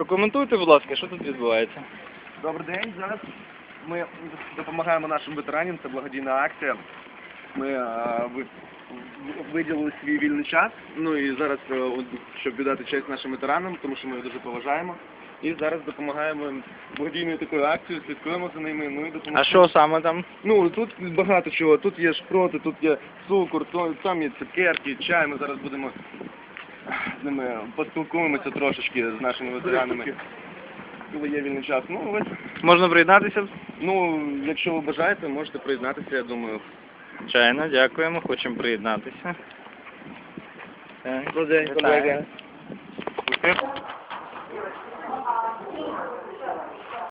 Прокоментуйте, будь ласка, що тут відбувається. Добрий день. Зараз ми допомагаємо нашим ветеранам. Це благодійна акція. Ми е, ви- виділили свій вільний час. Ну і зараз, е, щоб віддати честь нашим ветеранам, тому що ми їх дуже поважаємо. І зараз допомагаємо їм благодійною такою акцією, слідкуємо за ними. Ну і допомагаємо. А що саме там? Ну тут багато чого. Тут є шпроти, тут є цукор, то- там є цукерки, чай. Ми зараз будемо з ними поспілкуємося трошечки з нашими ветеранами. Коли є вільний час. Ну ось. Можна приєднатися? Ну, якщо ви бажаєте, можете приєднатися, я думаю. Звичайно, дякуємо, хочемо приєднатися. Так. Добрий день, колеги. колеги.